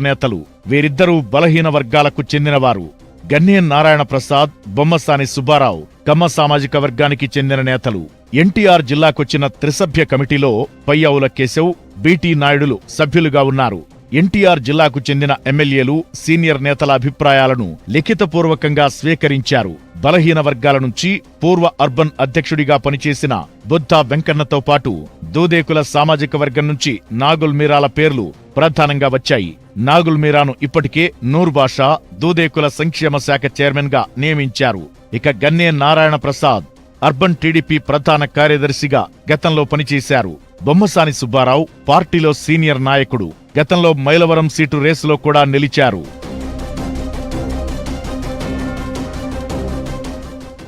నేతలు వీరిద్దరూ బలహీన వర్గాలకు చెందినవారు. గన్నే నారాయణ ప్రసాద్ బొమ్మసాని సుబ్బారావు కమ్మ సామాజిక వర్గానికి చెందిన నేతలు. ఎన్టీఆర్ జిల్లాకొచ్చిన త్రిసభ్య కమిటీలో పయ్యావుల కేశవ్ బీటీ నాయుడులు సభ్యులుగా ఉన్నారు. ఎన్టీఆర్ జిల్లాకు చెందిన ఎమ్మెల్యేలు సీనియర్ నేతల అభిప్రాయాలను లిఖితపూర్వకంగా స్వీకరించారు. బలహీన వర్గాల నుంచి పూర్వ అర్బన్ అధ్యక్షుడిగా పనిచేసిన బుద్ధా వెంకన్నతో పాటు దూదేకుల సామాజిక వర్గం నుంచి నాగుల్ మీరాల పేర్లు ప్రధానంగా వచ్చాయి. నాగుల్ మీరాను ఇప్పటికే నూర్ బాషా దూదేకుల సంక్షేమ శాఖ చైర్మన్గా నియమించారు. ఇక గన్నే నారాయణ ప్రసాద్ అర్బన్ టీడీపీ ప్రధాన కార్యదర్శిగా గతంలో పనిచేశారు. బొమ్మసాని సుబ్బారావు పార్టీలో సీనియర్ నాయకుడు. గతంలో మైలవరం సీటు రేసులో కూడా నిలిచారు.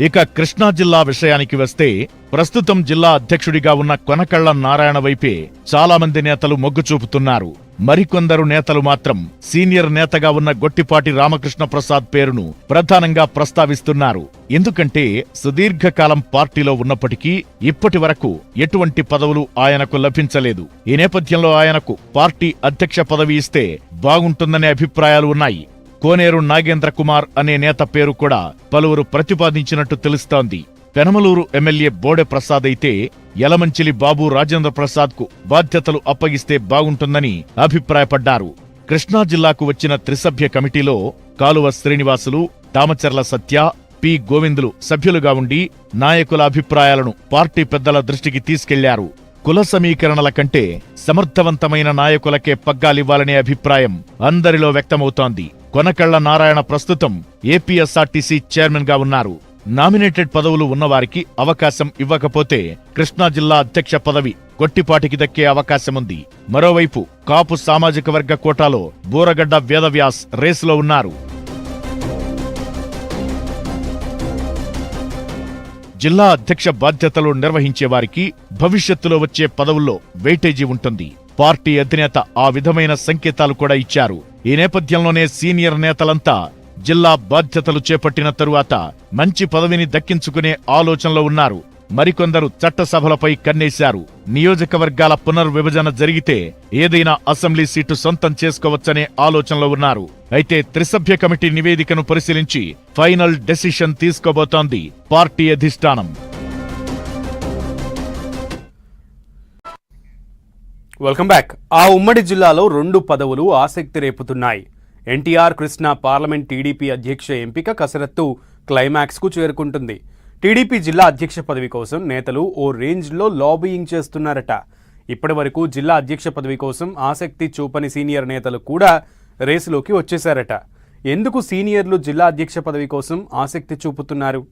ఇక కృష్ణా జిల్లా విషయానికి వస్తే ప్రస్తుతం జిల్లా అధ్యక్షుడిగా ఉన్న కొనకళ్ళ నారాయణ వైపే చాలా మంది నేతలు మొగ్గు చూపుతున్నారు. మరికొందరు నేతలు మాత్రం సీనియర్ నేతగా ఉన్న గొట్టిపాటి రామకృష్ణ ప్రసాద్ పేరును ప్రధానంగా ప్రస్తావిస్తున్నారు. ఎందుకంటే సుదీర్ఘకాలం పార్టీలో ఉన్నప్పటికీ ఇప్పటి వరకు ఎటువంటి పదవులు ఆయనకు లభించలేదు. ఈ నేపథ్యంలో ఆయనకు పార్టీ అధ్యక్ష పదవి ఇస్తే బాగుంటుందనే అభిప్రాయాలు ఉన్నాయి. కోనేరు నాగేంద్ర కుమార్ అనే నేత పేరు కూడా పలువురు ప్రతిపాదించినట్టు తెలుస్తోంది. పెనమలూరు ఎమ్మెల్యే బోడె ప్రసాద్ అయితే యలమంచిలి బాబు రాజేంద్ర ప్రసాద్కు బాధ్యతలు అప్పగిస్తే బాగుంటుందని అభిప్రాయపడ్డారు. కృష్ణా జిల్లాకు వచ్చిన త్రిసభ్య కమిటీలో కాలువ శ్రీనివాసులు దామచర్ల సత్య పి. గోవిందులు సభ్యులుగా ఉండి నాయకుల అభిప్రాయాలను పార్టీ పెద్దల దృష్టికి తీసుకెళ్ళారు. కుల సమీకరణల కంటే సమర్థవంతమైన నాయకులకే పగ్గాలివ్వాలనే అభిప్రాయం అందరిలో వ్యక్తమవుతోంది. కొనకళ్ళ నారాయణ ప్రస్తుతం ఏపీఎస్ఆర్టీసీ చైర్మన్గా ఉన్నారు. నామినేటెడ్ పదవులు ఉన్నవారికి అవకాశం ఇవ్వకపోతే కృష్ణా జిల్లా అధ్యక్ష పదవి గొట్టిపాటికి దక్కే అవకాశముంది. మరోవైపు కాపు సామాజిక వర్గ కోటాలో బూరగడ్డ వేదవ్యాస్ రేసులో ఉన్నారు. జిల్లా అధ్యక్ష బాధ్యతలు నిర్వహించే వారికి భవిష్యత్తులో వచ్చే పదవుల్లో వెయిటేజీ ఉంటుంది. పార్టీ అధినేత ఆ విధమైన సంకేతాలు కూడా ఇచ్చారు. ఈ నేపథ్యంలోనే సీనియర్ నేతలంతా జిల్లా బాధ్యతలు చేపట్టిన తరువాత మంచి పదవిని దక్కించుకునే ఆలోచనలో ఉన్నారు. మరికొందరు చట్టసభలపై కన్నేశారు. నియోజకవర్గాల పునర్విభజన జరిగితే ఏదైనా అసెంబ్లీ సీటు సొంతం చేసుకోవచ్చనే ఆలోచనలో ఉన్నారు. అయితే త్రిసభ్య కమిటీ నివేదికను పరిశీలించి ఫైనల్ డెసిషన్ తీసుకోబోతోంది పార్టీ అధిష్టానం. Welcome back. ఆ ఉమ్మడి జిల్లాలో రెండు పదవులు ఆసక్తి రేపుతున్నాయి. ఎన్టీఆర్ కృష్ణ పార్లమెంట్ టీడీపీ అధ్యక్ష ఎంపిక కసరత్తు క్లైమాక్స్కు చేరుకుంటుంది. టీడీపీ జిల్లా అధ్యక్ష పదవి కోసం నేతలు ఓ రేంజ్లో లాబీయింగ్ చేస్తున్నారట. ఇప్పటి వరకు జిల్లా అధ్యక్ష పదవి కోసం ఆసక్తి చూపని సీనియర్ నేతలు కూడా రేసులోకి వచ్చేశారట. ఎందుకు సీనియర్లు జిల్లా అధ్యక్ష పదవి కోసం ఆసక్తి చూపుతున్నారు?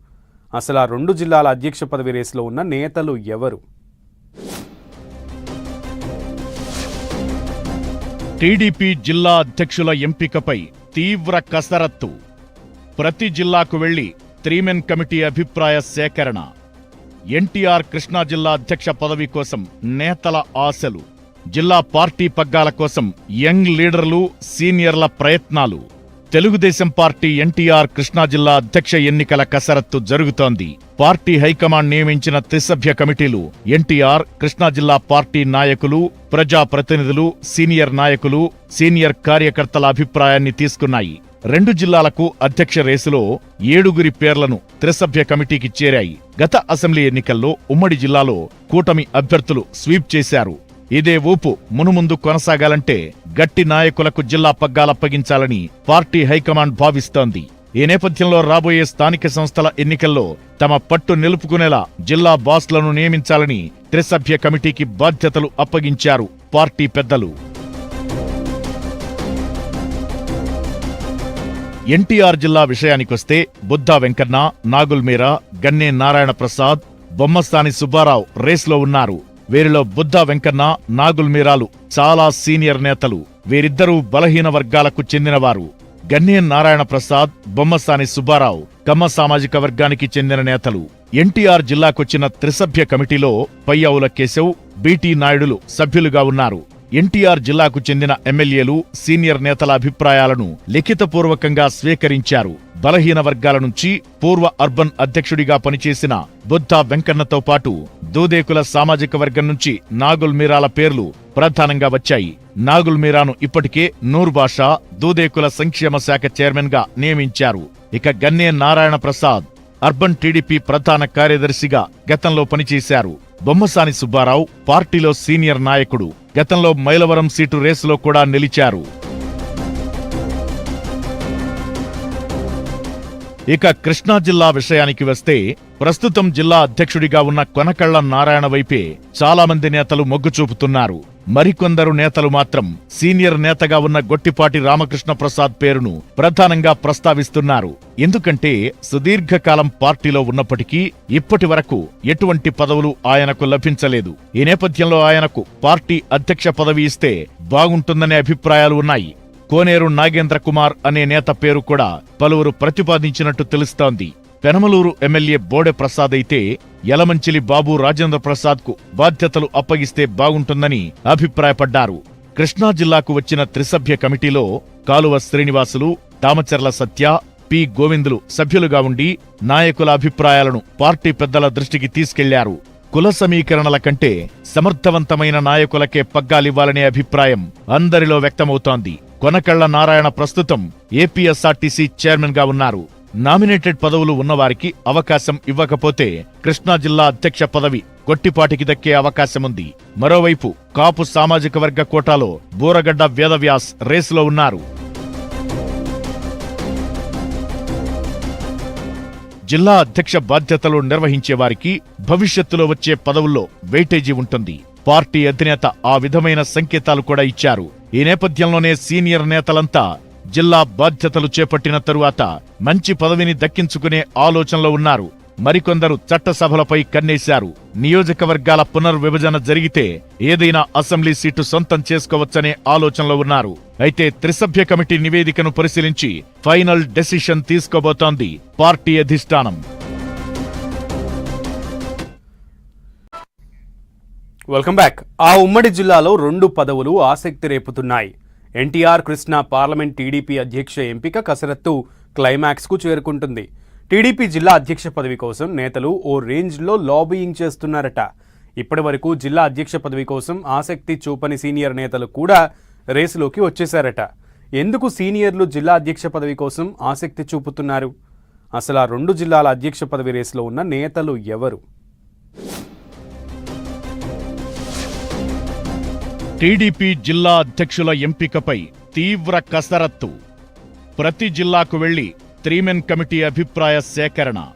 అసలు ఆ రెండు జిల్లాల అధ్యక్ష పదవి రేసులో ఉన్న నేతలు ఎవరు? టీడీపీ జిల్లా అధ్యక్షుల ఎంపికపై తీవ్ర కసరత్తు. ప్రతి జిల్లాకు వెళ్ళి త్రీమెన్ కమిటీ అభిప్రాయ సేకరణ. ఎన్టీఆర్ కృష్ణా జిల్లా అధ్యక్ష పదవి కోసం నేతల ఆశలు. జిల్లా పార్టీ పగ్గాల కోసం యంగ్ లీడర్లు సీనియర్ల ప్రయత్నాలు. తెలుగుదేశం పార్టీ ఎన్టీఆర్ కృష్ణా జిల్లా అధ్యక్ష ఎన్నికల కసరత్తు జరుగుతోంది. పార్టీ హైకమాండ్ నియమించిన త్రిసభ్య కమిటీలు ఎన్టీఆర్ కృష్ణా జిల్లా పార్టీ నాయకులు ప్రజాప్రతినిధులు సీనియర్ నాయకులు సీనియర్ కార్యకర్తల అభిప్రాయాన్ని తీసుకున్నాయి. రెండు జిల్లాలకు అధ్యక్ష రేసులో ఏడుగురి పేర్లను త్రిసభ్య కమిటీకి చేరాయి. గత అసెంబ్లీ ఎన్నికల్లో ఉమ్మడి జిల్లాలో కూటమి అభ్యర్థులు స్వీప్ చేశారు. ఇదే ఊపు మునుముందు కొనసాగాలంటే గట్టి నాయకులకు జిల్లా పగ్గాలప్పగించాలని పార్టీ హైకమాండ్ భావిస్తోంది. ఈ నేపథ్యంలో రాబోయే స్థానిక సంస్థల ఎన్నికల్లో తమ పట్టు నిలుపుకునేలా జిల్లా బాస్లను నియమించాలని త్రిసభ్య కమిటీకి బాధ్యతలు అప్పగించారు పార్టీ పెద్దలు. ఎన్టీఆర్ జిల్లా విషయానికొస్తే బుద్ధా వెంకన్న నాగుల్మీరా గన్నే నారాయణ ప్రసాద్ బొమ్మస్థాని సుబ్బారావు రేస్లో ఉన్నారు. వీరిలో బుద్ధ వెంకన్న నాగుల్మీరాలు చాలా సీనియర్ నేతలు. వీరిద్దరూ బలహీన వర్గాలకు చెందినవారు. గన్నేన్ నారాయణ ప్రసాద్ బొమ్మసాని సుబ్బారావు కమ్మ సామాజిక వర్గానికి చెందిన నేతలు. ఎన్టీఆర్ జిల్లాకొచ్చిన త్రిసభ్య కమిటీలో పయ్యావుల కేశవ్ బీటీ నాయుడులు సభ్యులుగా ఉన్నారు. ఎన్టీఆర్ జిల్లాకు చెందిన ఎమ్మెల్యేలు సీనియర్ నేతల అభిప్రాయాలను లిఖితపూర్వకంగా స్వీకరించారు. బలహీన వర్గాల నుంచి పూర్వ అర్బన్ అధ్యక్షుడిగా పనిచేసిన బుద్ధా వెంకన్నతో పాటు దూదేకుల సామాజిక వర్గం నుంచి నాగుల్ మీరాల పేర్లు ప్రధానంగా వచ్చాయి. నాగుల్ మీరాను ఇప్పటికే నూర్ బాషా దూదేకుల సంక్షేమ శాఖ చైర్మన్గా నియమించారు. ఇక గన్నే నారాయణ ప్రసాద్ అర్బన్ టీడీపీ ప్రధాన కార్యదర్శిగా గతంలో పనిచేశారు. బొమ్మసాని సుబ్బారావు పార్టీలో సీనియర్ నాయకుడు. గతంలో మైలవరం సీటు రేసులో కూడా నిలిచారు. ఇక కృష్ణా జిల్లా విషయానికి వస్తే ప్రస్తుతం జిల్లా అధ్యక్షుడిగా ఉన్న కొనకళ్ళ నారాయణ వైపే చాలా మంది నేతలు మొగ్గు చూపుతున్నారు. మరికొందరు నేతలు మాత్రం సీనియర్ నేతగా ఉన్న గొట్టిపాటి రామకృష్ణ ప్రసాద్ పేరును ప్రధానంగా ప్రస్తావిస్తున్నారు. ఎందుకంటే సుదీర్ఘకాలం పార్టీలో ఉన్నప్పటికీ ఇప్పటి వరకు ఎటువంటి పదవులు ఆయనకు లభించలేదు. ఈ నేపథ్యంలో ఆయనకు పార్టీ అధ్యక్ష పదవి ఇస్తే బాగుంటుందనే అభిప్రాయాలు ఉన్నాయి. కోనేరు నాగేంద్ర కుమార్ అనే నేత పేరు కూడా పలువురు ప్రతిపాదించినట్టు తెలుస్తోంది. పెనమలూరు ఎమ్మెల్యే బోడె ప్రసాద్ అయితే యలమంచిలి బాబు రాజేంద్ర ప్రసాద్కు బాధ్యతలు అప్పగిస్తే బాగుంటుందని అభిప్రాయపడ్డారు. కృష్ణా జిల్లాకు వచ్చిన త్రిసభ్య కమిటీలో కాలువ శ్రీనివాసులు దామచర్ల సత్య పి. గోవిందులు సభ్యులుగా ఉండి నాయకుల అభిప్రాయాలను పార్టీ పెద్దల దృష్టికి తీసుకెళ్ళారు. కుల సమీకరణల కంటే సమర్థవంతమైన నాయకులకే పగ్గాలివ్వాలనే అభిప్రాయం అందరిలో వ్యక్తమవుతోంది. కొనకళ్ళ నారాయణ ప్రస్తుతం ఏపీఎస్ఆర్టీసీ చైర్మన్గా ఉన్నారు. నామినేటెడ్ పదవులు ఉన్నవారికి అవకాశం ఇవ్వకపోతే కృష్ణా జిల్లా అధ్యక్ష పదవి గొట్టిపాటికి దక్కే అవకాశముంది. మరోవైపు కాపు సామాజిక వర్గ కోటాలో బూరగడ్డ వేదవ్యాస్ రేసులో ఉన్నారు. జిల్లా అధ్యక్ష బాధ్యతలు నిర్వహించే వారికి భవిష్యత్తులో వచ్చే పదవుల్లో వెయిటేజీ ఉంటుంది. పార్టీ అధినేత ఆ విధమైన సంకేతాలు కూడా ఇచ్చారు. ఈ నేపథ్యంలోనే సీనియర్ నేతలంతా జిల్లా బాధ్యతలు చేపట్టిన తరువాత మంచి పదవిని దక్కించుకునే ఆలోచనలో ఉన్నారు. మరికొందరు చట్టసభలపై కన్నేశారు. నియోజకవర్గాల పునర్విభజన జరిగితే ఏదైనా అసెంబ్లీ సీటు సొంతం చేసుకోవచ్చనే ఆలోచనలో ఉన్నారు. అయితే త్రిసభ్య కమిటీ నివేదికను పరిశీలించి ఫైనల్ డెసిషన్ తీసుకోబోతోంది పార్టీ అధిష్టానం. Welcome back. ఆ ఉమ్మడి జిల్లాలో రెండు పదవులు ఆసక్తి రేపుతున్నాయి. ఎన్టీఆర్ కృష్ణ పార్లమెంట్ టీడీపీ అధ్యక్ష ఎంపిక కసరత్తు క్లైమాక్స్కు చేరుకుంటుంది. టీడీపీ జిల్లా అధ్యక్ష పదవి కోసం నేతలు ఓ రేంజ్లో లాబీయింగ్ చేస్తున్నారట. ఇప్పటి వరకు జిల్లా అధ్యక్ష పదవి కోసం ఆసక్తి చూపని సీనియర్ నేతలు కూడా రేసులోకి వచ్చేశారట. ఎందుకు సీనియర్లు జిల్లా అధ్యక్ష పదవి కోసం ఆసక్తి చూపుతున్నారు? అసలు ఆ రెండు జిల్లాల అధ్యక్ష పదవి రేసులో ఉన్న నేతలు ఎవరు? టీడీపీ జిల్లా అధ్యక్షుల ఎంపికపై తీవ్ర కసరత్తు. ప్రతి జిల్లాకు వెళ్ళి త్రీమెన్ కమిటీ అభిప్రాయ సేకరణ.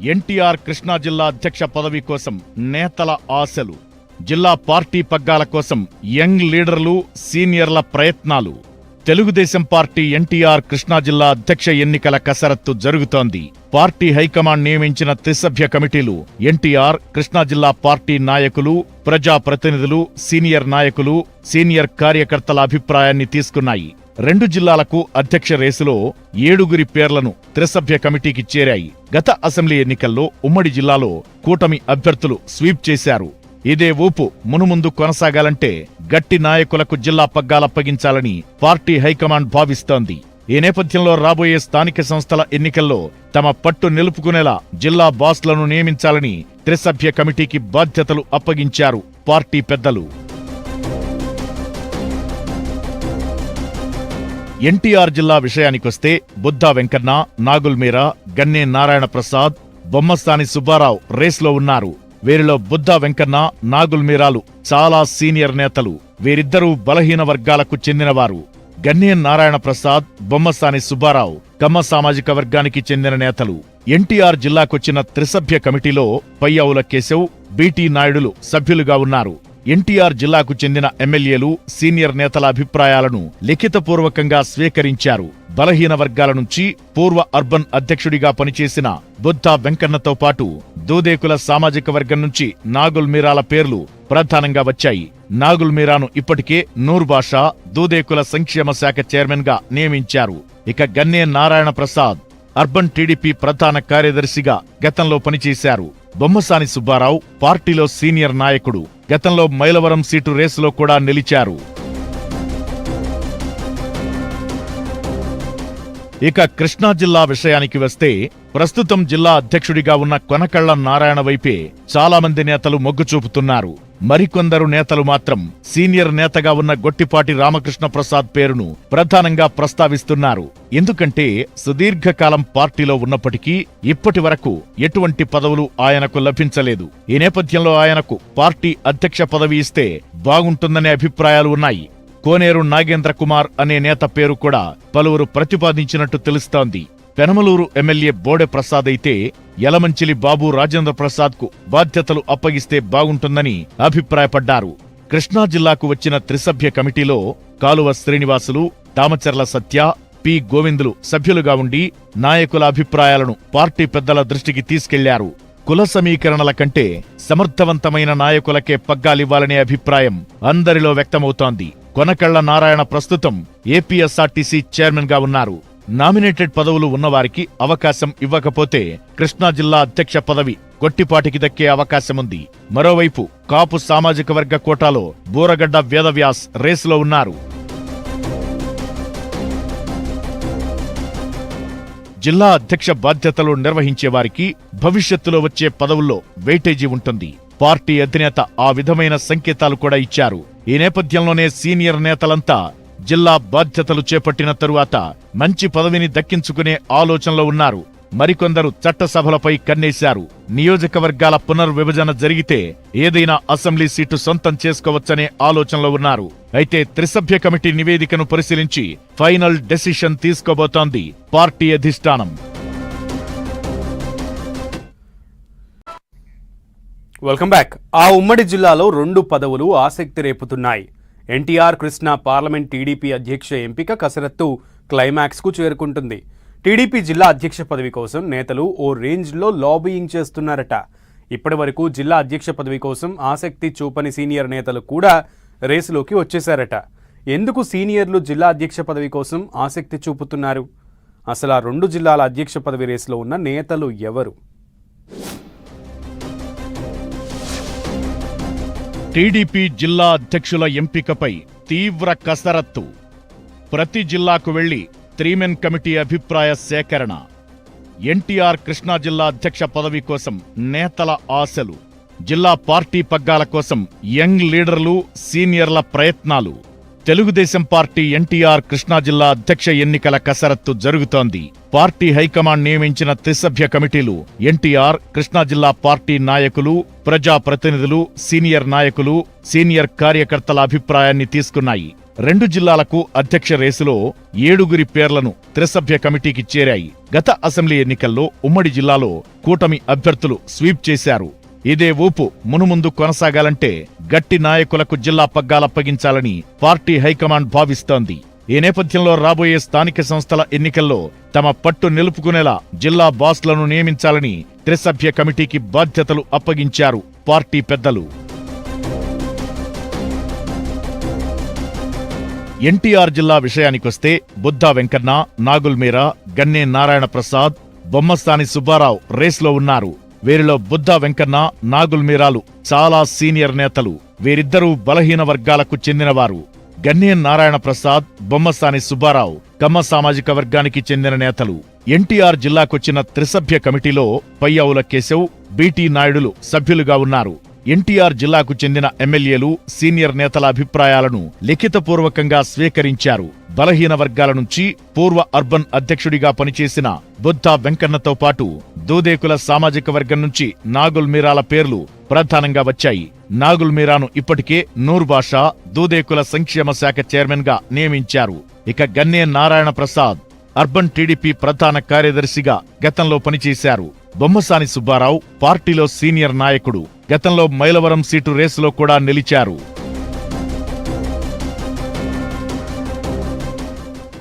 ఎన్టీఆర్ కృష్ణా జిల్లా అధ్యక్ష పదవి కోసం నేతల ఆశలు. జిల్లా పార్టీ పగ్గాల కోసం యంగ్ లీడర్లు సీనియర్ల ప్రయత్నాలు. తెలుగుదేశం పార్టీ ఎన్టీఆర్ కృష్ణా జిల్లా అధ్యక్ష ఎన్నికల కసరత్తు జరుగుతోంది. పార్టీ హైకమాండ్ నియమించిన త్రిసభ్య కమిటీలు ఎన్టీఆర్ కృష్ణా జిల్లా పార్టీ నాయకులు ప్రజాప్రతినిధులు సీనియర్ నాయకులు సీనియర్ కార్యకర్తల అభిప్రాయాన్ని తీసుకున్నాయి. రెండు జిల్లాలకు అధ్యక్ష రేసులో ఏడుగురి పేర్లను త్రిసభ్య కమిటీకి చేరాయి. గత అసెంబ్లీ ఎన్నికల్లో ఉమ్మడి జిల్లాలో కూటమి అభ్యర్థులు స్వీప్ చేశారు. ఇదే ఊపు మునుముందు కొనసాగాలంటే గట్టి నాయకులకు జిల్లా పగ్గాలప్పగించాలని పార్టీ హైకమాండ్ భావిస్తోంది. ఈ నేపథ్యంలో రాబోయే స్థానిక సంస్థల ఎన్నికల్లో తమ పట్టు నిలుపుకునేలా జిల్లా బాస్లను నియమించాలని త్రిసభ్య కమిటీకి బాధ్యతలు అప్పగించారు పార్టీ పెద్దలు. ఎన్టీఆర్ జిల్లా విషయానికొస్తే బుద్ధా వెంకన్న నాగుల్మీరా గన్నే నారాయణ ప్రసాద్ బొమ్మస్థాని సుబ్బారావు రేస్లో ఉన్నారు. వీరిలో బుద్ధ వెంకన్న నాగుల్మీరాలు చాలా సీనియర్ నేతలు. వీరిద్దరూ బలహీన వర్గాలకు చెందినవారు. గన్నేన్ నారాయణ ప్రసాద్ బొమ్మసాని సుబ్బారావు కమ్మ సామాజిక వర్గానికి చెందిన నేతలు. ఎన్టీఆర్ జిల్లాకొచ్చిన త్రిసభ్య కమిటీలో పయ్యావుల కేశవ్ బీటీ నాయుడులు సభ్యులుగా ఉన్నారు. ఎన్టీఆర్ జిల్లాకు చెందిన ఎమ్మెల్యేలు సీనియర్ నేతల అభిప్రాయాలను లిఖితపూర్వకంగా స్వీకరించారు. బలహీన వర్గాల నుంచి పూర్వ అర్బన్ అధ్యక్షుడిగా పనిచేసిన బుద్ధా వెంకన్నతో పాటు దూదేకుల సామాజిక వర్గం నుంచి నాగుల్ మీరాల పేర్లు ప్రధానంగా వచ్చాయి. నాగుల్ మీరాను ఇప్పటికే నూర్బాషా దూదేకుల సంక్షేమ శాఖ చైర్మన్గా నియమించారు. ఇక గన్నే నారాయణ ప్రసాద్ అర్బన్ టీడీపీ ప్రధాన కార్యదర్శిగా గతంలో పనిచేశారు. బొమ్మసాని సుబ్బారావు పార్టీలో సీనియర్ నాయకుడు. గతంలో మైలవరం సీటు రేసులో కూడా నిలిచారు. ఇక కృష్ణా జిల్లా విషయానికి వస్తే ప్రస్తుతం జిల్లా అధ్యక్షుడిగా ఉన్న కొనకళ్ళ నారాయణ వైపే చాలా మంది నేతలు మొగ్గు చూపుతున్నారు. మరికొందరు నేతలు మాత్రం సీనియర్ నేతగా ఉన్న గొట్టిపాటి రామకృష్ణ ప్రసాద్ పేరును ప్రధానంగా ప్రస్తావిస్తున్నారు. ఎందుకంటే సుదీర్ఘకాలం పార్టీలో ఉన్నప్పటికీ ఇప్పటి వరకు ఎటువంటి పదవులు ఆయనకు లభించలేదు. ఈ నేపథ్యంలో ఆయనకు పార్టీ అధ్యక్ష పదవి ఇస్తే బాగుంటుందనే అభిప్రాయాలు ఉన్నాయి. కోనేరు నాగేంద్ర కుమార్ అనే నేత పేరు కూడా పలువురు ప్రతిపాదించినట్టు తెలుస్తోంది. పెనమలూరు ఎమ్మెల్యే బోడె ప్రసాద్ అయితే యలమంచిలి బాబు రాజేంద్ర ప్రసాద్కు బాధ్యతలు అప్పగిస్తే బాగుంటుందని అభిప్రాయపడ్డారు. కృష్ణా జిల్లాకు వచ్చిన త్రిసభ్య కమిటీలో కాలువ శ్రీనివాసులు దామచర్ల సత్య పి. గోవిందులు సభ్యులుగా ఉండి నాయకుల అభిప్రాయాలను పార్టీ పెద్దల దృష్టికి తీసుకెళ్ళారు. కుల సమీకరణల కంటే సమర్థవంతమైన నాయకులకే పగ్గాలివ్వాలనే అభిప్రాయం అందరిలో వ్యక్తమవుతోంది. కొనకళ్ళ నారాయణ ప్రస్తుతం ఏపీఎస్ఆర్టీసీ చైర్మన్గా ఉన్నారు. నామినేటెడ్ పదవులు ఉన్నవారికి అవకాశం ఇవ్వకపోతే కృష్ణా జిల్లా అధ్యక్ష పదవి గొట్టిపాటికి దక్కే అవకాశముంది. మరోవైపు కాపు సామాజిక వర్గ కోటాలో బూరగడ్డ వేదవ్యాస్ రేసులో ఉన్నారు. జిల్లా అధ్యక్ష బాధ్యతలు నిర్వహించే వారికి భవిష్యత్తులో వచ్చే పదవుల్లో వెయిటేజీ ఉంటుంది. పార్టీ అధినేత ఆ విధమైన సంకేతాలు కూడా ఇచ్చారు. ఈ నేపథ్యంలోనే సీనియర్ నేతలంతా జిల్లా బాధ్యతలు చేపట్టిన తరువాత మంచి పదవిని దక్కించుకునే ఆలోచనలో ఉన్నారు. మరికొందరు చట్టసభలపై కన్నేశారు. నియోజకవర్గాల పునర్విభజన జరిగితే ఏదైనా అసెంబ్లీ సీటు సొంతం చేసుకోవచ్చనే ఆలోచనలో ఉన్నారు. అయితే త్రిసభ్య కమిటీ నివేదికను పరిశీలించి ఫైనల్ డెసిషన్ తీసుకోబోతోంది పార్టీ అధిష్టానం. Welcome back. ఆ ఉమ్మడి జిల్లాలో రెండు పదవులు ఆసక్తి రేపుతున్నాయి. ఎన్టీఆర్ కృష్ణ పార్లమెంట్ టీడీపీ అధ్యక్ష ఎంపిక కసరత్తు క్లైమాక్స్కు చేరుకుంటుంది. టీడీపీ జిల్లా అధ్యక్ష పదవి కోసం నేతలు ఓ రేంజ్లో లాబీయింగ్ చేస్తున్నారట. ఇప్పటి వరకు జిల్లా అధ్యక్ష పదవి కోసం ఆసక్తి చూపని సీనియర్ నేతలు కూడా రేసులోకి వచ్చేశారట. ఎందుకు సీనియర్లు జిల్లా అధ్యక్ష పదవి కోసం ఆసక్తి చూపుతున్నారు? అసలు ఆ రెండు జిల్లాల అధ్యక్ష పదవి రేసులో ఉన్న నేతలు ఎవరు? టీడీపీ జిల్లా అధ్యక్షుల ఎంపికపై తీవ్ర కసరత్తు. ప్రతి జిల్లాకు వెళ్ళి త్రీమెన్ కమిటీ అభిప్రాయ సేకరణ. ఎన్టీఆర్ కృష్ణా జిల్లా అధ్యక్ష పదవి కోసం నేతల ఆశలు. జిల్లా పార్టీ పగ్గాల కోసం యంగ్ లీడర్లు సీనియర్ల ప్రయత్నాలు. తెలుగుదేశం పార్టీ ఎన్టీఆర్ కృష్ణా జిల్లా అధ్యక్ష ఎన్నికల కసరత్తు జరుగుతోంది. పార్టీ హైకమాండ్ నియమించిన త్రిసభ్య కమిటీలు ఎన్టీఆర్ కృష్ణా జిల్లా పార్టీ నాయకులు ప్రజా ప్రతినిధులు సీనియర్ నాయకులు సీనియర్ కార్యకర్తల అభిప్రాయాన్ని తీసుకున్నాయి. రెండు జిల్లాలకు అధ్యక్ష రేసులో ఏడుగురి పేర్లను త్రిసభ్య కమిటీకి చేరాయి. గత అసెంబ్లీ ఎన్నికల్లో ఉమ్మడి జిల్లాలో కూటమి అభ్యర్థులు స్వీప్ చేశారు. ఇదే ఊపు మునుముందు కొనసాగాలంటే గట్టి నాయకులకు జిల్లా పగ్గాలప్పగించాలని పార్టీ హైకమాండ్ భావిస్తోంది. ఈ నేపథ్యంలో రాబోయే స్థానిక సంస్థల ఎన్నికల్లో తమ పట్టు నిలుపుకునేలా జిల్లా బాస్లను నియమించాలని త్రిసభ్య కమిటీకి బాధ్యతలు అప్పగించారు పార్టీ పెద్దలు. ఎన్టీఆర్ జిల్లా విషయానికొస్తే బుద్ధా వెంకన్న నాగుల్మీరా గన్నే నారాయణ ప్రసాద్ బొమ్మస్థాని సుబ్బారావు రేస్లో ఉన్నారు. వీరిలో బుద్ధ వెంకన్న నాగుల్మీరాలు చాలా సీనియర్ నేతలు. వీరిద్దరూ బలహీన వర్గాలకు చెందినవారు. గన్నేన్ నారాయణ ప్రసాద్ బొమ్మసాని సుబ్బారావు కమ్మ సామాజిక వర్గానికి చెందిన నేతలు. ఎన్టీఆర్ జిల్లాకొచ్చిన త్రిసభ్య కమిటీలో పయ్యావుల కేశవ్ బీటీ నాయుడులు సభ్యులుగా ఉన్నారు. ఎన్టీఆర్ జిల్లాకు చెందిన ఎమ్మెల్యేలు సీనియర్ నేతల అభిప్రాయాలను లిఖితపూర్వకంగా స్వీకరించారు. బలహీన వర్గాల నుంచి పూర్వ అర్బన్ అధ్యక్షుడిగా పనిచేసిన బుద్ధా వెంకన్నతో పాటు దూదేకుల సామాజిక వర్గం నుంచి నాగుల్ మీరాల పేర్లు ప్రధానంగా వచ్చాయి. నాగుల్ మీరాను ఇప్పటికే నూర్ బాషా దూదేకుల సంక్షేమ శాఖ చైర్మన్గా నియమించారు. ఇక గన్నే నారాయణ ప్రసాద్ అర్బన్ టీడీపీ ప్రధాన కార్యదర్శిగా గతంలో పనిచేశారు. బొమ్మసాని సుబ్బారావు పార్టీలో సీనియర్ నాయకుడు. గతంలో మైలవరం సీటు రేసులో కూడా నిలిచారు.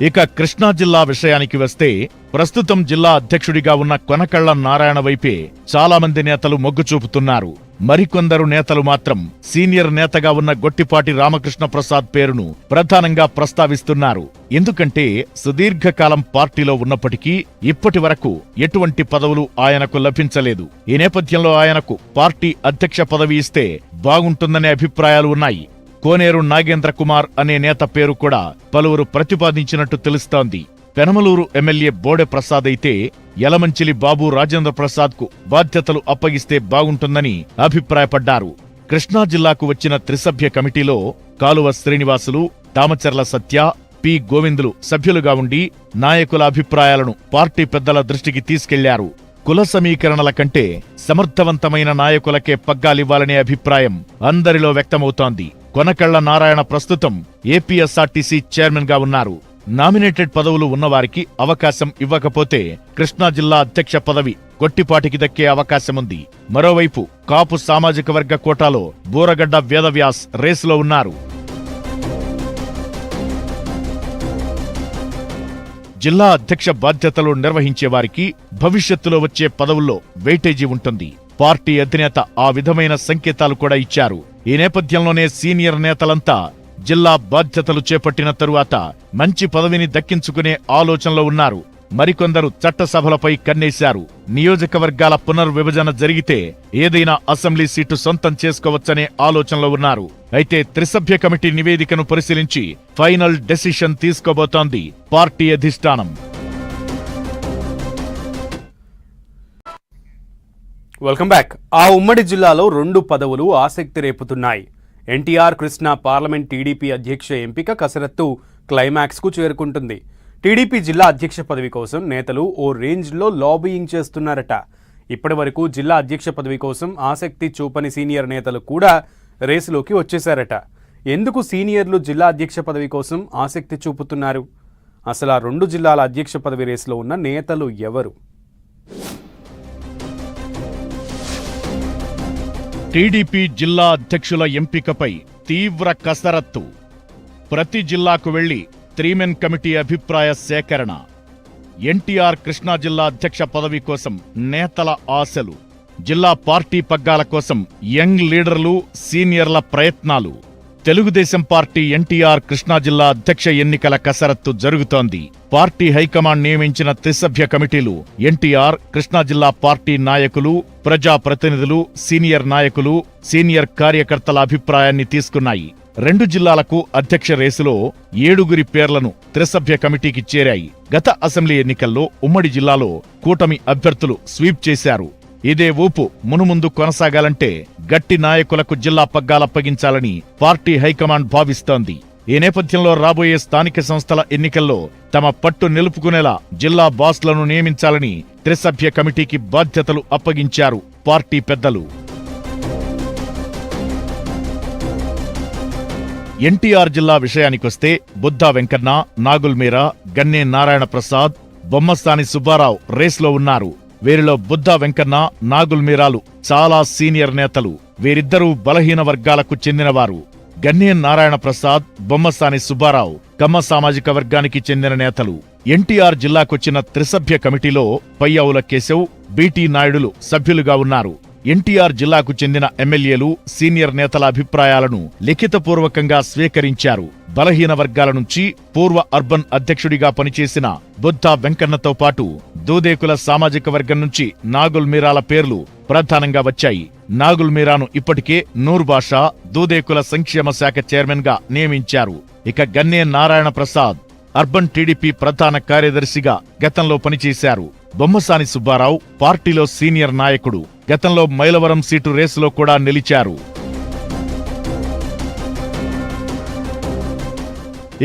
ఇక కృష్ణా జిల్లా విషయానికి వస్తే ప్రస్తుతం జిల్లా అధ్యక్షుడిగా ఉన్న కొనకళ్ళ నారాయణ వైపే చాలా మంది నేతలు మొగ్గు చూపుతున్నారు. మరికొందరు నేతలు మాత్రం సీనియర్ నేతగా ఉన్న గొట్టిపాటి రామకృష్ణ ప్రసాద్ పేరును ప్రధానంగా ప్రస్తావిస్తున్నారు. ఎందుకంటే సుదీర్ఘకాలం పార్టీలో ఉన్నప్పటికీ ఇప్పటి వరకు ఎటువంటి పదవులు ఆయనకు లభించలేదు. ఈ నేపథ్యంలో ఆయనకు పార్టీ అధ్యక్ష పదవి ఇస్తే బాగుంటుందనే అభిప్రాయాలు ఉన్నాయి. కోనేరు నాగేంద్ర కుమార్ అనే నేత పేరు కూడా పలువురు ప్రతిపాదించినట్టు తెలుస్తోంది. పెనమలూరు ఎమ్మెల్యే బోడె ప్రసాద్ అయితే యలమంచిలి బాబు రాజేంద్ర ప్రసాద్కు బాధ్యతలు అప్పగిస్తే బాగుంటుందని అభిప్రాయపడ్డారు. కృష్ణా జిల్లాకు వచ్చిన త్రిసభ్య కమిటీలో కాలువ శ్రీనివాసులు దామచర్ల సత్య పి. గోవిందులు సభ్యులుగా ఉండి నాయకుల అభిప్రాయాలను పార్టీ పెద్దల దృష్టికి తీసుకెళ్ళారు. కుల సమీకరణల కంటే సమర్థవంతమైన నాయకులకే పగ్గాలివ్వాలనే అభిప్రాయం అందరిలో వ్యక్తమవుతోంది. కొనకళ్ళ నారాయణ ప్రస్తుతం ఏపీఎస్ఆర్టీసీ చైర్మన్గా ఉన్నారు. నామినేటెడ్ పదవులు ఉన్నవారికి అవకాశం ఇవ్వకపోతే కృష్ణా జిల్లా అధ్యక్ష పదవి గొట్టిపాటికి దక్కే అవకాశముంది. మరోవైపు కాపు సామాజిక వర్గ కోటాలో బూరగడ్డ వేదవ్యాస్ రేసులో ఉన్నారు. జిల్లా అధ్యక్ష బాధ్యతలు నిర్వహించే వారికి భవిష్యత్తులో వచ్చే పదవుల్లో వెయిటేజీ ఉంటుంది. పార్టీ అధినేత ఆ విధమైన సంకేతాలు కూడా ఇచ్చారు. ఈ నేపథ్యంలోనే సీనియర్ నేతలంతా జిల్లా బాధ్యతలు చేపట్టిన తరువాత మంచి పదవిని దక్కించుకునే ఆలోచనలో ఉన్నారు. మరికొందరు చట్టసభలపై కన్నేశారు. నియోజకవర్గాల పునర్విభజన జరిగితే ఏదైనా అసెంబ్లీ సీటు సొంతం చేసుకోవచ్చనే ఆలోచనలో ఉన్నారు. అయితే త్రిసభ్య కమిటీ నివేదికను పరిశీలించి ఫైనల్ డెసిషన్ తీసుకోబోతోంది పార్టీ అధిష్టానం. Welcome back. ఆ ఉమ్మడి జిల్లాలో రెండు పదవులు ఆసక్తి రేపుతున్నాయి. ఎన్టీఆర్ కృష్ణ పార్లమెంట్ టీడీపీ అధ్యక్ష ఎంపిక కసరత్తు క్లైమాక్స్కు చేరుకుంటుంది. టీడీపీ జిల్లా అధ్యక్ష పదవి కోసం నేతలు ఓ రేంజ్లో లాబీయింగ్ చేస్తున్నారట. ఇప్పటి వరకు జిల్లా అధ్యక్ష పదవి కోసం ఆసక్తి చూపని సీనియర్ నేతలు కూడా రేసులోకి వచ్చేశారట. ఎందుకు సీనియర్లు జిల్లా అధ్యక్ష పదవి కోసం ఆసక్తి చూపుతున్నారు? అసలు ఆ రెండు జిల్లాల అధ్యక్ష పదవి రేసులో ఉన్న నేతలు ఎవరు? టీడీపీ జిల్లా అధ్యక్షుల ఎంపికపై తీవ్ర కసరత్తు. ప్రతి జిల్లాకు వెళ్ళి త్రీమెన్ కమిటీ అభిప్రాయ సేకరణ. ఎన్టీఆర్ కృష్ణా జిల్లా అధ్యక్ష పదవి కోసం నేతల ఆశలు. జిల్లా పార్టీ పగ్గాల కోసం యంగ్ లీడర్లు సీనియర్ల ప్రయత్నాలు. తెలుగుదేశం పార్టీ ఎన్టీఆర్ కృష్ణా జిల్లా అధ్యక్ష ఎన్నికల కసరత్తు జరుగుతోంది. పార్టీ హైకమాండ్ నియమించిన త్రిసభ్య కమిటీలు ఎన్టీఆర్ కృష్ణా జిల్లా పార్టీ నాయకులు ప్రజాప్రతినిధులు సీనియర్ నాయకులు సీనియర్ కార్యకర్తల అభిప్రాయాన్ని తీసుకున్నాయి. రెండు జిల్లాలకు అధ్యక్ష రేసులో ఏడుగురి పేర్లను త్రిసభ్య కమిటీకి చేరాయి. గత అసెంబ్లీ ఎన్నికల్లో ఉమ్మడి జిల్లాలో కూటమి అభ్యర్థులు స్వీప్ చేశారు. ఇదే ఊపు మునుముందు కొనసాగాలంటే గట్టి నాయకులకు జిల్లా పగ్గాలప్పగించాలని పార్టీ హైకమాండ్ భావిస్తోంది. ఈ నేపథ్యంలో రాబోయే స్థానిక సంస్థల ఎన్నికల్లో తమ పట్టు నిలుపుకునేలా జిల్లా బాస్లను నియమించాలని త్రిసభ్య కమిటీకి బాధ్యతలు అప్పగించారు పార్టీ పెద్దలు. ఎన్టీఆర్ జిల్లా విషయానికొస్తే బుద్ధా వెంకన్న నాగుల్మీరా గన్నే నారాయణ ప్రసాద్ బొమ్మస్థాని సుబ్బారావు రేస్లో ఉన్నారు. వీరిలో బుద్ధ వెంకన్న నాగుల్మీరాలు చాలా సీనియర్ నేతలు. వీరిద్దరూ బలహీన వర్గాలకు చెందినవారు. గన్నేన్ నారాయణ ప్రసాద్ బొమ్మసాని సుబ్బారావు కమ్మ సామాజిక వర్గానికి చెందిన నేతలు. ఎన్టీఆర్ జిల్లాకొచ్చిన త్రిసభ్య కమిటీలో పయ్యావుల కేశవ్ బీటీ నాయుడులు సభ్యులుగా ఉన్నారు. ఎన్టీఆర్ జిల్లాకు చెందిన ఎమ్మెల్యేలు సీనియర్ నేతల అభిప్రాయాలను లిఖితపూర్వకంగా స్వీకరించారు. బలహీన వర్గాల నుంచి పూర్వ అర్బన్ అధ్యక్షుడిగా పనిచేసిన బుద్ధా వెంకన్నతో పాటు దూదేకుల సామాజిక వర్గం నుంచి నాగుల్ మీరాల పేర్లు ప్రధానంగా వచ్చాయి. నాగుల్ మీరాను ఇప్పటికే నూర్బాషా దూదేకుల సంక్షేమ శాఖ చైర్మన్గా నియమించారు. ఇక గన్నే నారాయణ ప్రసాద్ అర్బన్ టీడీపీ ప్రధాన కార్యదర్శిగా గతంలో పనిచేశారు. బొమ్మసాని సుబ్బారావు పార్టీలో సీనియర్ నాయకుడు. గతంలో మైలవరం సీటు రేసులో కూడా నిలిచారు.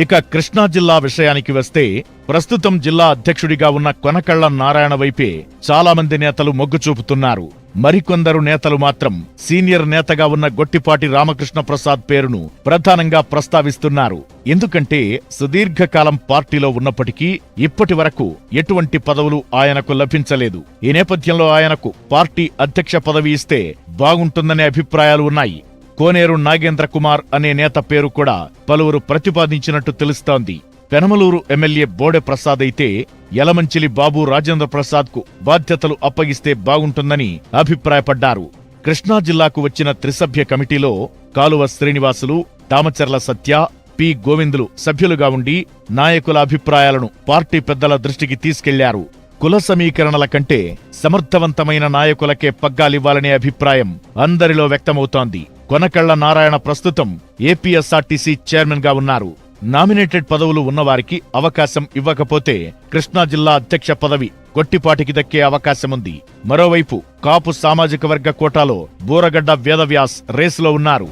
ఇక కృష్ణా జిల్లా విషయానికి వస్తే ప్రస్తుతం జిల్లా అధ్యక్షుడిగా ఉన్న కొనకళ్ళ నారాయణ వైపే చాలా మంది నేతలు మొగ్గు చూపుతున్నారు. మరికొందరు నేతలు మాత్రం సీనియర్ నేతగా ఉన్న గొట్టిపాటి రామకృష్ణ ప్రసాద్ పేరును ప్రధానంగా ప్రస్తావిస్తున్నారు. ఎందుకంటే సుదీర్ఘకాలం పార్టీలో ఉన్నప్పటికీ ఇప్పటి వరకు ఎటువంటి పదవులు ఆయనకు లభించలేదు. ఈ నేపథ్యంలో ఆయనకు పార్టీ అధ్యక్ష పదవి ఇస్తే బాగుంటుందనే అభిప్రాయాలు ఉన్నాయి. కోనేరు నాగేంద్ర కుమార్ అనే నేత పేరు కూడా పలువురు ప్రతిపాదించినట్టు తెలుస్తోంది. పెనమలూరు ఎమ్మెల్యే బోడె ప్రసాద్ అయితే యలమంచిలి బాబు రాజేంద్ర ప్రసాద్కు బాధ్యతలు అప్పగిస్తే బాగుంటుందని అభిప్రాయపడ్డారు. కృష్ణా జిల్లాకు వచ్చిన త్రిసభ్య కమిటీలో కాలువ శ్రీనివాసులు దామచర్ల సత్య పి. గోవిందులు సభ్యులుగా ఉండి నాయకుల అభిప్రాయాలను పార్టీ పెద్దల దృష్టికి తీసుకెళ్ళారు. కుల సమీకరణల కంటే సమర్థవంతమైన నాయకులకే పగ్గాలివ్వాలనే అభిప్రాయం అందరిలో వ్యక్తమవుతోంది. కొనకళ్ళ నారాయణ ప్రస్తుతం ఏపీఎస్ఆర్టీసీ చైర్మన్గా ఉన్నారు. నామినేటెడ్ పదవులు ఉన్నవారికి అవకాశం ఇవ్వకపోతే కృష్ణా జిల్లా అధ్యక్ష పదవి కొట్టిపాటికి దక్కే అవకాశముంది. మరోవైపు కాపు సామాజిక వర్గ కోటాలో బూరగడ్డ వేదవ్యాస్ రేసులో ఉన్నారు.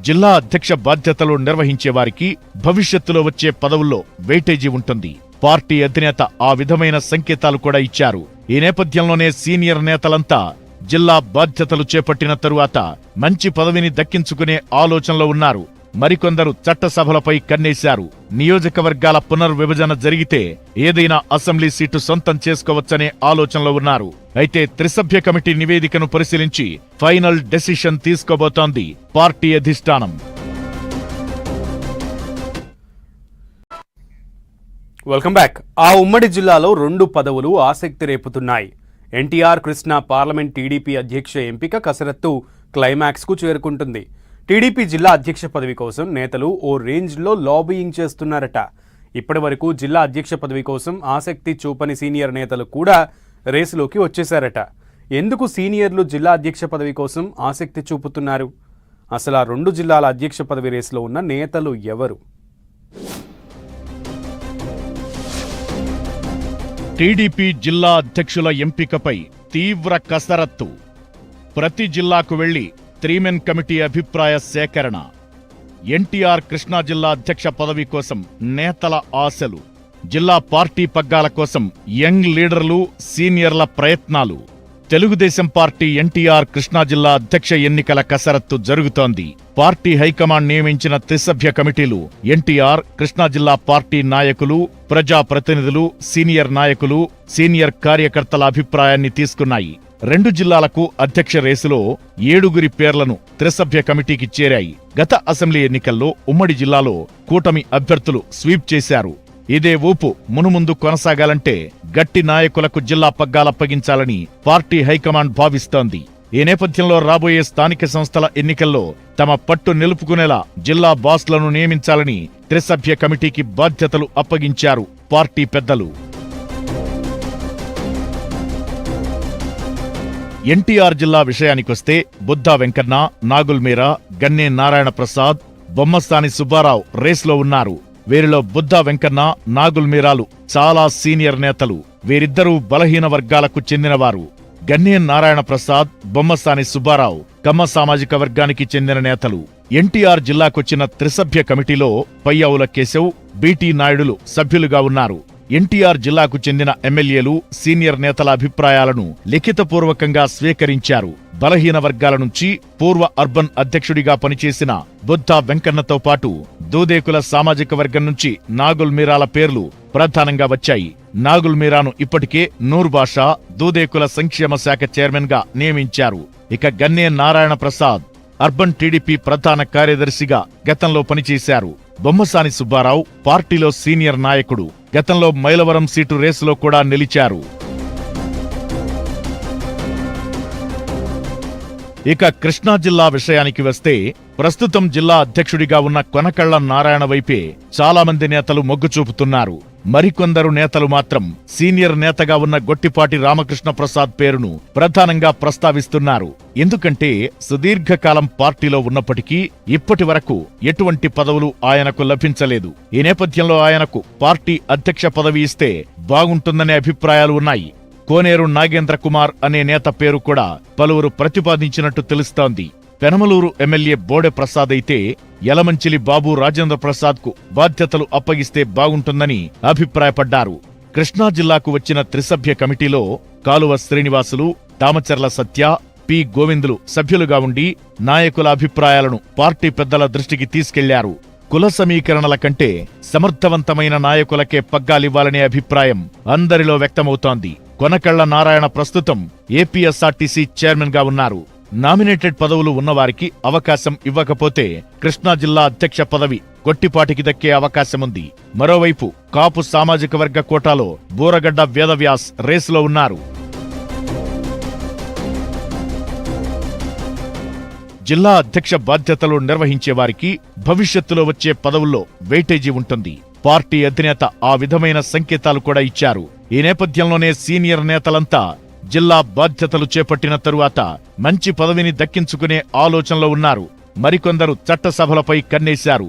జిల్లా అధ్యక్ష బాధ్యతలు నిర్వహించే వారికి భవిష్యత్తులో వచ్చే పదవుల్లో వెయిటేజీ ఉంటుంది. పార్టీ అధినేత ఆ విధమైన సంకేతాలు కూడా ఇచ్చారు. ఈ నేపథ్యంలోనే సీనియర్ నేతలంతా జిల్లా బాధ్యతలు చేపట్టిన తరువాత మంచి పదవిని దక్కించుకునే ఆలోచనలో ఉన్నారు. మరికొందరు చట్టసభలపై కన్నేశారు. నియోజకవర్గాల పునర్విభజన జరిగితే ఏదైనా అసెంబ్లీ సీటు సొంతం చేసుకోవచ్చనే ఆలోచనలో ఉన్నారు. అయితే త్రిసభ్య కమిటీ నివేదికను పరిశీలించి ఫైనల్ డెసిషన్ తీసుకోబోతోంది పార్టీ అధిష్టానం. Welcome back. ఆ ఉమ్మడి జిల్లాలో రెండు పదవులు ఆసక్తి రేపుతున్నాయి. ఎన్టీఆర్ కృష్ణ పార్లమెంట్ టీడీపీ అధ్యక్ష ఎంపిక కసరత్తు క్లైమాక్స్కు చేరుకుంటుంది. టీడీపీ జిల్లా అధ్యక్ష పదవి కోసం నేతలు ఓ రేంజ్లో లాబీయింగ్ చేస్తున్నారట. ఇప్పటి వరకు జిల్లా అధ్యక్ష పదవి కోసం ఆసక్తి చూపని సీనియర్ నేతలు కూడా రేసులోకి వచ్చేశారట. ఎందుకు సీనియర్లు జిల్లా అధ్యక్ష పదవి కోసం ఆసక్తి చూపుతున్నారు? అసలు ఆ రెండు జిల్లాల అధ్యక్ష పదవి రేసులో ఉన్న నేతలు ఎవరు? టీడీపీ జిల్లా అధ్యక్షుల ఎంపికపై తీవ్ర కసరత్తు. ప్రతి జిల్లాకు వెళ్ళి త్రీమెన్ కమిటీ అభిప్రాయ సేకరణ. ఎన్టీఆర్ కృష్ణా జిల్లా అధ్యక్ష పదవి కోసం నేతల ఆశలు. జిల్లా పార్టీ పగ్గాల కోసం యంగ్ లీడర్లు సీనియర్ల ప్రయత్నాలు. తెలుగుదేశం పార్టీ ఎన్టీఆర్ కృష్ణా జిల్లా అధ్యక్ష ఎన్నికల కసరత్తు జరుగుతోంది. పార్టీ హైకమాండ్ నియమించిన త్రిసభ్య కమిటీలు ఎన్టీఆర్ కృష్ణా జిల్లా పార్టీ నాయకులు ప్రజాప్రతినిధులు సీనియర్ నాయకులు సీనియర్ కార్యకర్తల అభిప్రాయాన్ని తీసుకున్నాయి. రెండు జిల్లాలకు అధ్యక్ష రేసులో ఏడుగురి పేర్లను త్రిసభ్య కమిటీకి చేరాయి. గత అసెంబ్లీ ఎన్నికల్లో ఉమ్మడి జిల్లాలో కూటమి అభ్యర్థులు స్వీప్ చేశారు. ఇదే ఊపు మునుముందు కొనసాగాలంటే గట్టి నాయకులకు జిల్లా పగ్గాలప్పగించాలని పార్టీ హైకమాండ్ భావిస్తోంది. ఈ నేపథ్యంలో రాబోయే స్థానిక సంస్థల ఎన్నికల్లో తమ పట్టు నిలుపుకునేలా జిల్లా బాస్లను నియమించాలని త్రిసభ్య కమిటీకి బాధ్యతలు అప్పగించారు పార్టీ పెద్దలు. ఎన్టీఆర్ జిల్లా విషయానికొస్తే బుద్ధా వెంకన్న నాగుల్మీర గన్నే నారాయణ ప్రసాద్ బొమ్మస్థాని సుబ్బారావు రేస్లో ఉన్నారు. వీరిలో బుద్ధా వెంకన్న నాగుల్మీరాలు చాలా సీనియర్ నేతలు. వీరిద్దరూ బలహీన వర్గాలకు చెందినవారు. గన్నే నారాయణ ప్రసాద్ బొమ్మసాని సుబ్బారావు కమ్మ సామాజిక వర్గానికి చెందిన నేతలు. ఎన్టీఆర్ జిల్లాకొచ్చిన త్రిసభ్య కమిటీలో పయ్యావుల కేశవ్ బీటీ నాయుడులు సభ్యులుగా ఉన్నారు. ఎన్టీఆర్ జిల్లాకు చెందిన ఎమ్మెల్యేలు సీనియర్ నేతల అభిప్రాయాలను లిఖితపూర్వకంగా స్వీకరించారు. బలహీన వర్గాల నుంచి పూర్వ అర్బన్ అధ్యక్షుడిగా పనిచేసిన బుద్ధా వెంకన్నతో పాటు దూదేకుల సామాజిక వర్గం నుంచి నాగుల్ మీరాల పేర్లు ప్రధానంగా వచ్చాయి. నాగుల్ మీరాను ఇప్పటికే నూర్బాషా దూదేకుల సంక్షేమ శాఖ చైర్మన్గా నియమించారు. ఇక గన్నే నారాయణ ప్రసాద్ అర్బన్ టీడీపీ ప్రధాన కార్యదర్శిగా గతంలో పనిచేశారు. బొమ్మసాని సుబ్బారావు పార్టీలో సీనియర్ నాయకుడు. గతంలో మైలవరం సీటు రేసులో కూడా నిలిచారు. ఇక కృష్ణా జిల్లా విషయానికి వస్తే ప్రస్తుతం జిల్లా అధ్యక్షుడిగా ఉన్న కొనకళ్ళ నారాయణ వైపే చాలామంది నేతలు మొగ్గు చూపుతున్నారు. మరికొందరు నేతలు మాత్రం సీనియర్ నేతగా ఉన్న గొట్టిపాటి రామకృష్ణ ప్రసాద్ పేరును ప్రధానంగా ప్రస్తావిస్తున్నారు. ఎందుకంటే సుదీర్ఘకాలం పార్టీలో ఉన్నప్పటికీ ఇప్పటి వరకు ఎటువంటి పదవులు ఆయనకు లభించలేదు. ఈ నేపథ్యంలో ఆయనకు పార్టీ అధ్యక్ష పదవి ఇస్తే బాగుంటుందనే అభిప్రాయాలు ఉన్నాయి. కోనేరు నాగేంద్ర కుమార్ అనే నేత పేరు కూడా పలువురు ప్రతిపాదించినట్టు తెలుస్తోంది. పెనమలూరు ఎమ్మెల్యే బోడె ప్రసాద్ అయితే యలమంచిలి బాబు రాజేంద్ర ప్రసాద్కు బాధ్యతలు అప్పగిస్తే బాగుంటుందని అభిప్రాయపడ్డారు. కృష్ణా జిల్లాకు వచ్చిన త్రిసభ్య కమిటీలో కాలువ శ్రీనివాసులు దామచర్ల సత్య పి. గోవిందులు సభ్యులుగా ఉండి నాయకుల అభిప్రాయాలను పార్టీ పెద్దల దృష్టికి తీసుకెళ్ళారు. కుల సమీకరణల కంటే సమర్థవంతమైన నాయకులకే పగ్గాలివ్వాలనే అభిప్రాయం అందరిలో వ్యక్తమవుతోంది. కొనకళ్ళ నారాయణ ప్రస్తుతం ఏపీఎస్ఆర్టీసీ చైర్మన్గా ఉన్నారు. నామినేటెడ్ పదవులు ఉన్నవారికి అవకాశం ఇవ్వకపోతే కృష్ణా జిల్లా అధ్యక్ష పదవి కొట్టిపాటికి దక్కే అవకాశముంది. మరోవైపు కాపు సామాజిక వర్గ కోటాలో బూరగడ్డ వేదవ్యాస్ రేసులో ఉన్నారు. జిల్లా అధ్యక్ష బాధ్యతలు నిర్వహించే వారికి భవిష్యత్తులో వచ్చే పదవుల్లో వెయిటేజీ ఉంటుంది. పార్టీ అధినేత ఆ విధమైన సంకేతాలు కూడా ఇచ్చారు. ఈ నేపథ్యంలోనే సీనియర్ నేతలంతా జిల్లా బాధ్యతలు చేపట్టిన తరువాత మంచి పదవిని దక్కించుకునే ఆలోచనలో ఉన్నారు. మరికొందరు చట్టసభలపై కన్నేశారు.